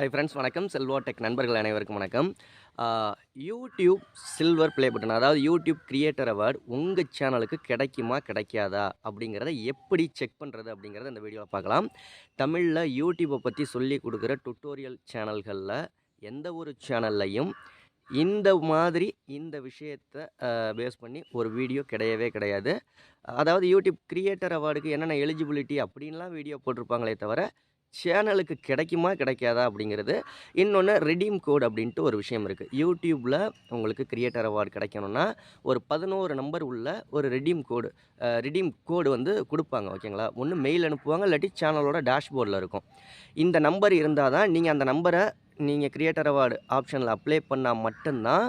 Hi friends வணக்கம். Selva tech நண்பர்கள் அனைவருக்கும் வணக்கம். யூடியூப் சில்வர் ப்ளே பட்டன் அதாவது யூடியூப் கிரியேட்டர் அவார்டு உங்கள் சேனலுக்கு கிடைக்குமா கிடைக்காதா அப்படிங்கிறத எப்படி செக் பண்ணுறது அப்படிங்கிறத இந்த வீடியோவில் பார்க்கலாம். தமிழில் யூடியூப்பை பற்றி சொல்லி கொடுக்குற டுட்டோரியல் சேனல்களில் எந்த ஒரு சேனல்லையும் இந்த மாதிரி இந்த விஷயத்தை பேஸ் பண்ணி ஒரு வீடியோ கிடையவே கிடையாது. அதாவது யூடியூப் கிரியேட்டர் அவார்டுக்கு என்னென்ன எலிஜிபிலிட்டி அப்படின்லாம் வீடியோ போட்டிருப்பாங்களே தவிர சேனலுக்கு கிடைக்குமா கிடைக்காதா அப்படிங்கிறது. இன்னொன்று ரெடீம் கோட் அப்படின்ட்டு ஒரு விஷயம் இருக்குது யூடியூப்பில் உங்களுக்கு கிரியேட்டர் அவார்டு கிடைக்கணும்னா ஒரு பதினோரு நம்பர் உள்ள ஒரு ரெடீம் கோடு ரெடீம் கோடு வந்து கொடுப்பாங்க ஓகேங்களா? ஒன்று மெயில் அனுப்புவாங்க இல்லாட்டி சேனலோட டேஷ்போர்டில் இருக்கும். இந்த நம்பர் இருந்தால் தான் நீங்கள் அந்த நம்பரை நீங்கள் கிரியேட்டர் அவார்டு ஆப்ஷனில் அப்ளை பண்ணால் மட்டும்தான்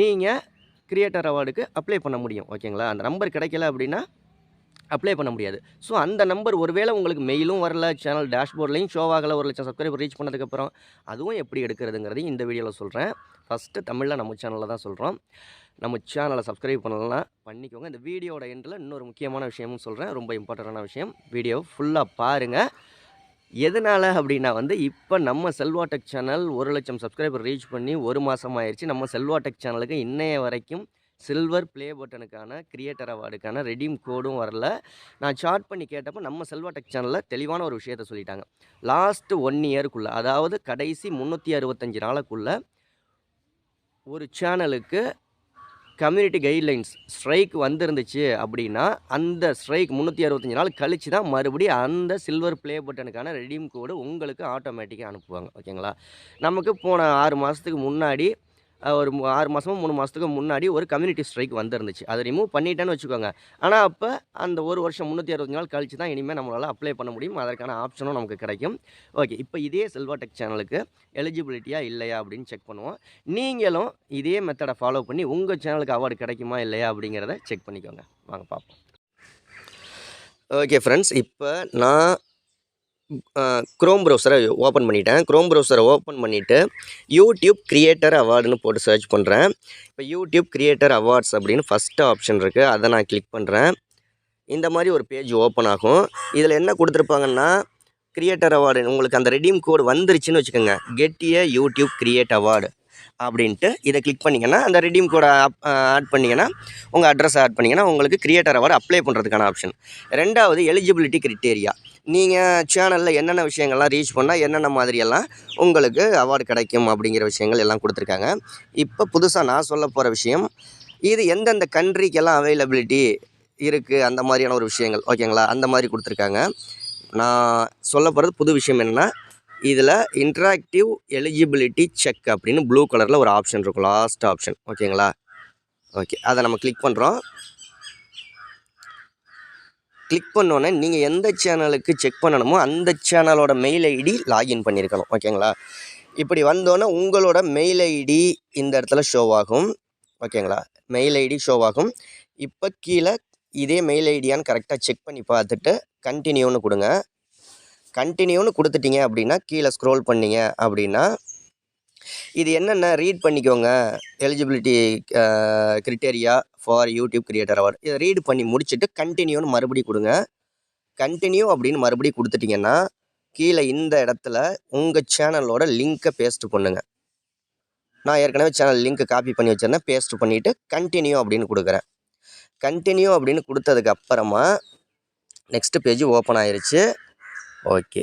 நீங்கள் கிரியேட்டர் அவார்டுக்கு அப்ளை பண்ண முடியும் ஓகேங்களா? அந்த நம்பர் கிடைக்கல அப்படின்னா அப்ளை பண்ண முடியாது. ஸோ அந்த நம்பர் ஒருவேளை உங்களுக்கு மெயிலும் வரல சேனல் டேஷ்போர்ட்லையும் ஷோ ஆகலை ஒரு லட்சம் சப்ஸ்கிரைபர் ரீச் பண்ணதுக்கப்புறம் அதுவும் எப்படி எடுக்கிறதுங்கிறதையும் இந்த வீடியோவில் சொல்கிறேன் ஃபஸ்ட்டு தமிழில் நம்ம சேனலில் தான் சொல்கிறோம் நம்ம சேனலை சப்ஸ்கிரைப் பண்ணலாம் பண்ணிக்கோங்க. இந்த வீடியோட எண்டில் இன்னொரு முக்கியமான விஷயமும் சொல்கிறேன் ரொம்ப இம்பார்ட்டண்டான விஷயம். வீடியோ ஃபுல்லாக பாருங்கள் எதனால் அப்படின்னா வந்து இப்போ நம்ம செல்வாடெக் சேனல் ஒரு லட்சம் சப்ஸ்கிரைபர் ரீச் பண்ணி ஒரு மாதம் ஆயிடுச்சு நம்ம செல்வாடெக் சேனலுக்கு இன்னைய வரைக்கும் சில்வர் ப்ளே பட்டனுக்கான கிரியேட்டர் அவார்டுக்கான ரெடீம் கோடும் வரல. நான் ஷார்ட் பண்ணி கேட்டப்போ நம்ம செல்வாடெக் சேனலில் தெளிவான ஒரு விஷயத்த சொல்லிட்டாங்க. லாஸ்ட்டு ஒன் இயருக்குள்ளே அதாவது கடைசி முந்நூற்றி அறுபத்தஞ்சு நாளுக்குள்ளே ஒரு சேனலுக்கு கம்யூனிட்டி கைட்லைன்ஸ் ஸ்ட்ரைக் வந்திருந்துச்சு அப்படின்னா அந்த ஸ்ட்ரைக் முந்நூற்றி அறுபத்தஞ்சு நாள் கழிச்சு தான் மறுபடியும் அந்த சில்வர் ப்ளே பட்டனுக்கான ரெடீம் கோடு உங்களுக்கு ஆட்டோமேட்டிக்காக அனுப்புவாங்க. ஓகேங்களா நமக்கு போன ஆறு மாதத்துக்கு முன்னாடி ஒரு ஆறு மாதமோ மூணு மாதத்துக்கு முன்னாடி ஒரு கம்யூனிட்டி ஸ்ட்ரைக் வந்திருந்துச்சு. அதை ரிமூவ் பண்ணிட்டேன்னு வச்சுக்கோங்க. ஆனால் அப்போ அந்த ஒரு வருஷம் முந்நூற்றி அறுபது நாள் கழிச்சு தான் இனிமேல் நம்மளால் அப்ளை பண்ண முடியும். அதற்கான ஆப்ஷனும் நமக்கு கிடைக்கும். ஓகே இப்போ இதே செல்வா டெக் சேனலுக்கு எலிஜிபிலிட்டியாக இல்லையா அப்படின்னு செக் பண்ணுவோம். நீங்களும் இதே மெத்தடை ஃபாலோ பண்ணி உங்கள் சேனலுக்கு அவார்டு கிடைக்குமா இல்லையா அப்படிங்கிறத செக் பண்ணிக்கோங்க. வாங்க பார்ப்போம். ஓகே ஃப்ரெண்ட்ஸ் இப்போ நான் க்ரோம் ப்ரௌசரை ஓப்பன் பண்ணிட்டேன். க்ரோம் ப்ரௌசரை ஓப்பன் பண்ணிவிட்டு யூடியூப் க்ரியேட்டர் அவார்டுன்னு போட்டு சர்ச் பண்ணுறேன் இப்போ யூடியூப் க்ரியேட்டர் அவார்ட்ஸ் அப்படின்னு ஃபஸ்ட்டு ஆப்ஷன் இருக்குது அதை நான் கிளிக் பண்ணுறேன் இந்த மாதிரி ஒரு பேஜ் ஓப்பன் ஆகும். இதில் என்ன கொடுத்துருப்பாங்கன்னா க்ரியேட்டர் அவார்டு உங்களுக்கு அந்த ரெடீம் கோடு வந்துருச்சுன்னு வச்சுக்கோங்க. கெட்டிய யூடியூப் க்ரியேட் அவார்டு அப்படின்ட்டு இதை கிளிக் பண்ணிங்கன்னா அந்த ரெடீம் கோடை ஆட் பண்ணிங்கன்னா உங்கள் அட்ரஸ் ஆட் பண்ணிங்கன்னா உங்களுக்கு க்ரியேட்டர் அவார்டு அப்ளை பண்ணுறதுக்கான ஆப்ஷன் ரெண்டாவது எலிஜிபிலிட்டி கிரிட்டேரியா நீங்கள் சேனலில் என்னென்ன விஷயங்கள்லாம் ரீச் பண்ணால் என்னென்ன மாதிரியெல்லாம் உங்களுக்கு அவார்டு கிடைக்கும் அப்படிங்கிற விஷயங்கள் எல்லாம் கொடுத்துருக்காங்க. இப்போ புதுசாக நான் சொல்ல போகிற விஷயம் இது எந்தெந்த கண்ட்ரிக்கெல்லாம் அவைலபிலிட்டி இருக்குது அந்த மாதிரியான ஒரு விஷயங்கள். ஓகேங்களா அந்த மாதிரி கொடுத்துருக்காங்க. நான் சொல்ல போகிறது புது விஷயம் என்னென்னா இதில் இன்ட்ராக்டிவ் எலிஜிபிலிட்டி செக் அப்படின்னு ப்ளூ கலரில் ஒரு ஆப்ஷன் இருக்கும். லாஸ்ட் ஆப்ஷன் ஓகேங்களா ஓகே அதை நம்ம கிளிக் பண்ணுறோம் கிளிக் பண்ணோன்னே நீங்கள் எந்த சேனலுக்கு செக் பண்ணணுமோ அந்த சேனலோட மெயில் ஐடி லாகின் பண்ணியிருக்கணும் ஓகேங்களா இப்படி வந்தோன்னே உங்களோட மெயில் ஐடி இந்த இடத்துல ஷோ ஆகும். ஓகேங்களா மெயில் ஐடி ஷோ ஆகும். இப்போ கீழே இதே மெயில் ஐடியான்னு கரெக்டாக செக் பண்ணி பார்த்துட்டு கண்டினியூன்னு கொடுங்க. கண்டினியூன்னு கொடுத்துட்டீங்க அப்படின்னா கீழே ஸ்க்ரோல் பண்ணிங்க அப்படின்னா இது என்னென்ன ரீட் பண்ணிக்கோங்க. Eligibility criteria for YouTube creator award இதை ரீட் பண்ணி முடிச்சுட்டு கண்டினியூன்னு மறுபடியும் கொடுங்க. கண்டினியூ அப்படின்னு மறுபடியும் கொடுத்துட்டிங்கன்னா கீழே இந்த இடத்துல உங்கள் சேனலோட லிங்க்கை பேஸ்ட் பண்ணுங்கள் நான் ஏற்கனவே சேனல் லிங்க்கை காப்பி பண்ணி வச்சிருந்தேன். பேஸ்ட் பண்ணிவிட்டு கண்டினியூ அப்படின்னு கொடுக்குறேன். கண்டினியூ அப்படின்னு கொடுத்ததுக்கு அப்புறமா நெக்ஸ்ட் பேஜ் ஓப்பன் ஆயிடுச்சு okay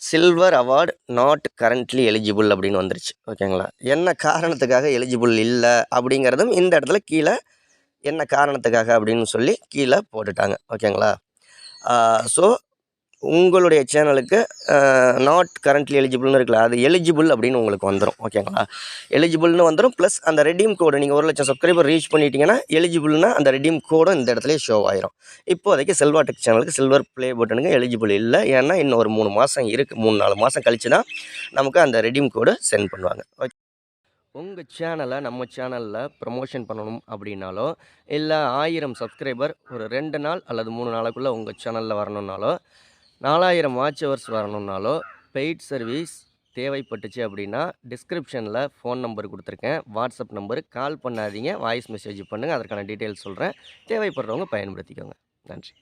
silver award not currently eligible அப்படின்னு வந்துருச்சு ஓகேங்களா? என்ன காரணத்துக்காக எலிஜிபிள் இல்லை அப்படிங்கிறதும் இந்த இடத்துல கீழே என்ன காரணத்துக்காக அப்படின்னு சொல்லி கீழே போட்டுட்டாங்க ஓகேங்களா? ஸோ உங்களுடைய சேனலுக்கு நாட் கரண்ட்லி எலிஜிபிள்னு இருக்குல்ல அது எலிஜிபிள் அப்படின்னு உங்களுக்கு வந்துடும் ஓகேங்களா எலிஜிபிள்னு வந்துடும் ப்ளஸ் அந்த ரெடீம் கோடு நீங்கள் ஒரு லட்சம் சப்ஸ்கிரைபர் ரீச் பண்ணிட்டீங்கன்னா எலிஜிபிள்னா அந்த ரெடீம் கோடும் இந்த இடத்துல ஷோ ஆயிரும். இப்போதைக்கு செல்வா டெக் சேனலுக்கு சில்வர் ப்ளே பட்டனுக்கு எலிஜிபிள் இல்லை ஏன்னா இன்னும் ஒரு மூணு மாதம் இருக்குது மூணு நாலு மாதம் கழிச்சு தான் நமக்கு அந்த ரெடீம் கோடு சென்ட் பண்ணுவாங்க. ஓகே உங்கள் சேனலை நம்ம சேனலில் ப்ரமோஷன் பண்ணணும் அப்படின்னாலோ இல்லை ஆயிரம் சப்ஸ்கிரைபர் ஒரு ரெண்டு நாள் அல்லது மூணு நாளுக்குள்ளே உங்கள் சேனலில் வரணுன்னாலோ நாலாயிரம் வாட்ச் ஹவர்ஸ் வரணுன்னாலோ பெய்ட் சர்வீஸ் தேவைப்பட்டுச்சு அப்படின்னா டிஸ்கிரிப்ஷனில் ஃபோன் நம்பர் கொடுத்துருக்கேன். வாட்ஸ்அப் நம்பரு கால் பண்ணாதீங்க. வாய்ஸ் மெசேஜ் பண்ணுங்கள் அதற்கான டீட்டெயில்ஸ் சொல்கிறேன் தேவைப்படுறவங்க பயன்படுத்திக்கோங்க. நன்றி.